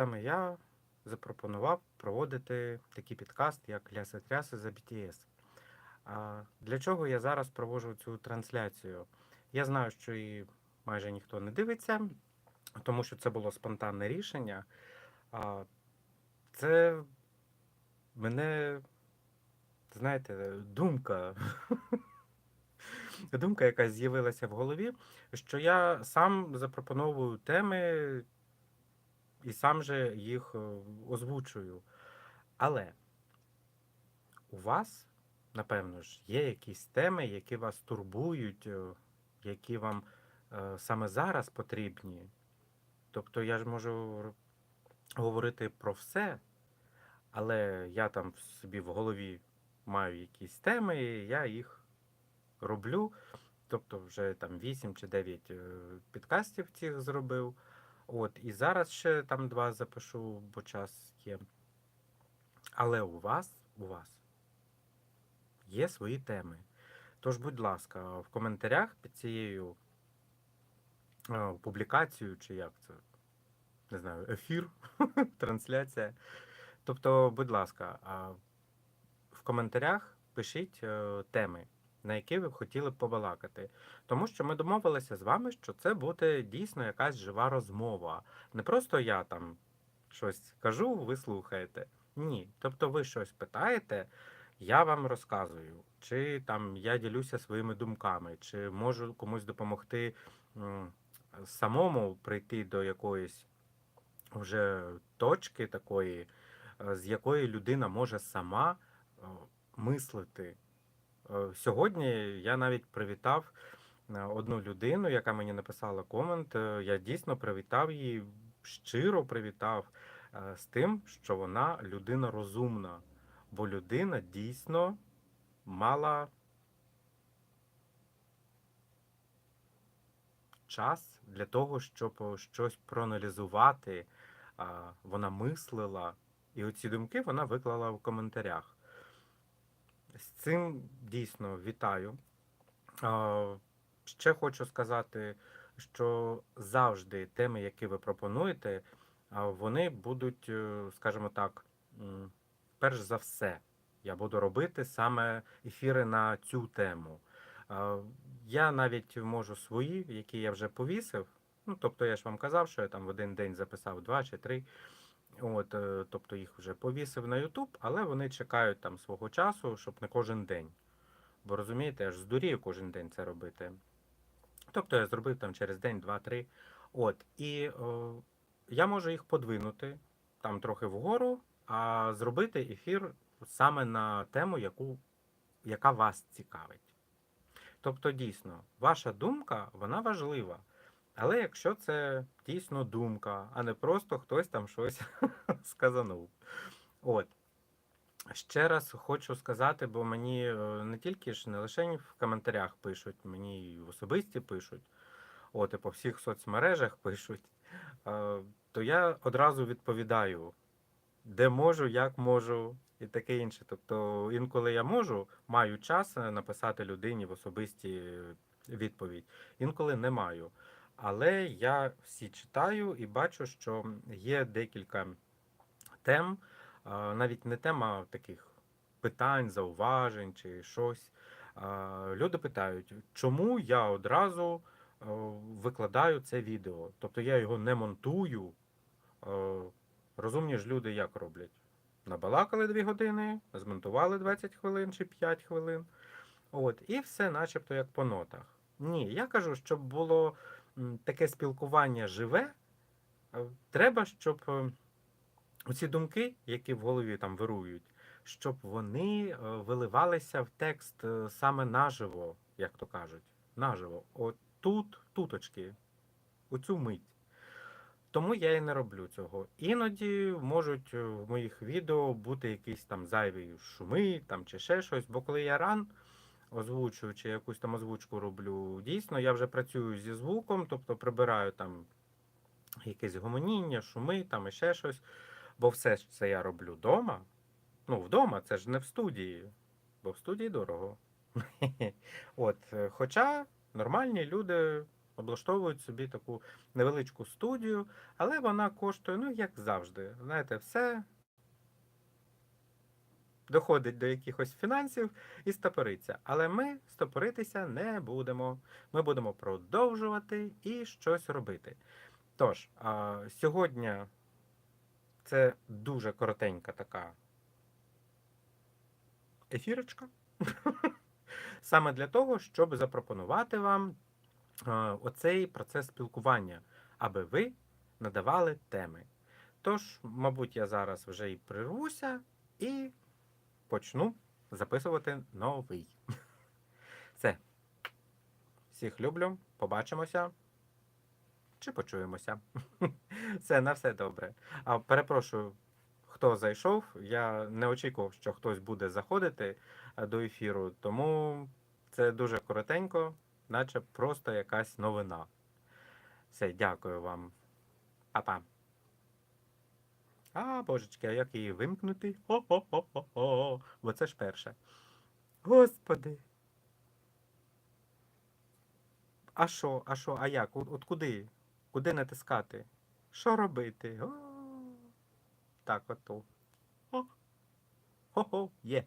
Саме я запропонував проводити такий підкаст, як Ляси Тряси за BTS. А для чого я зараз проводжу цю трансляцію? Я знаю, що і майже ніхто не дивиться, тому що це було спонтанне рішення. А це мене, знаєте, думка. Думка, яка з'явилася в голові, що я сам запропоновую теми і сам же їх е, озвучую. Але у вас, напевно ж, є якісь теми, які вас турбують, е, які вам е, саме зараз потрібні. Тобто я ж можу говорити про все, але я там собі в голові маю якісь теми, і я їх роблю. Тобто вже там 8 чи 9 е, підкастів цих зробив. От, і зараз ще там два запишу, бо час є. Але у вас, у вас є свої теми. Тож, будь ласка, в коментарях під цією е, публікацією, чи як це, не знаю, ефір, трансляція. Тобто, будь ласка, в коментарях пишіть е, теми, на які ви б хотіли б побалакати. Тому що ми домовилися з вами, що це буде дійсно якась жива розмова. Не просто я там щось кажу, ви слухаєте. Ні. Тобто ви щось питаєте, я вам розказую, чи там я ділюся своїми думками, чи можу комусь допомогти самому прийти до якоїсь вже точки такої, е, з якої людина може сама е, мислити. Е, Сьогодні я навіть привітав е, одну людину, яка мені написала комент. Е, Я дійсно привітав її, щиро привітав з тим, що вона людина розумна, бо людина дійсно мала час для того, щоб щось проаналізувати. Вона мислила, і оці думки вона виклала в коментарях. З цим дійсно вітаю. Ще хочу сказати, що завжди теми, які ви пропонуєте, вони будуть, е, скажімо так, перш за все, я буду робити саме ефіри на цю тему. Я навіть можу свої, які я вже повісив. Ну, тобто я ж вам казав, що я там в один день записав два чи три. От, е, тобто їх вже повісив на YouTube, але вони чекають там свого часу, щоб не кожен день. Бо розумієте, я ж здурію кожен день це робити. Тобто я зробив там через день, два, три. От, і о, я можу їх подвинути там трохи вгору, а зробити ефір саме на тему, яку, яка вас цікавить. Тобто, дійсно, ваша думка, вона важлива. Але якщо це дійсно думка, а не просто хтось там щось сказанув. От. Ще раз хочу сказати, бо мені е, не тільки ж не лише в коментарях пишуть, мені і особисті пишуть, от і по всіх соцмережах пишуть, е, то я одразу відповідаю, де можу, як можу, і таке інше. Тобто, інколи я можу, маю час е, написати людині в особисті відповідь, інколи не маю. Але я всі читаю і бачу, що є декілька тем, навіть не тема таких питань, зауважень чи щось. Люди питають, чому я одразу е, викладаю це відео. Тобто я його не монтую. Е, Розумні ж люди як роблять? Набалакали 2 години, змонтували 20 хвилин чи 5 хвилин. От, і все начебто як по нотах. Ні, я кажу, щоб було таке спілкування живе, е, треба, щоб е, оці думки, які в голові там вирують, щоб вони е, виливалися в текст саме наживо, як то кажуть. Наживо. От тут, туточки, у цю мить. Тому я і не роблю цього. Іноді можуть в моїх відео бути якісь там зайві шуми там, чи ще щось, бо коли я ран озвучую чи якусь там озвучку роблю, дійсно я вже працюю зі звуком, тобто прибираю там якесь гомоніння, шуми там і ще щось. Бо все ж це я роблю вдома. Ну, вдома, це ж не в студії, бо в студії дорого. От, е, хоча нормальні люди облаштовують собі таку невеличку студію, але вона коштує, ну, як завжди. Знаєте, все доходить до якихось фінансів і стопориться. Але ми стопоритися не будемо. Ми будемо продовжувати і щось робити. Тож, а, сьогодні це дуже коротенька така ефірочка. Саме для того, щоб запропонувати вам оцей процес спілкування, аби ви надавали теми. Тож, мабуть, я зараз вже і прирвуся і почну записувати новий. Все. Всіх люблю, побачимося чи почуємося. Все, на все добре. А перепрошую, хто зайшов. Я не очікував, що хтось буде заходити до ефіру, тому це дуже коротенько, наче просто якась новина. Все, дякую вам. Па-па. А, божечки, а як її вимкнути? Хо-хо-хо-хо-хо. Бо це ж перше. Господи. А що, а що, а як? От, куди? Куди натискати? Що робити? О, так, ото. О, Хо-хо, є.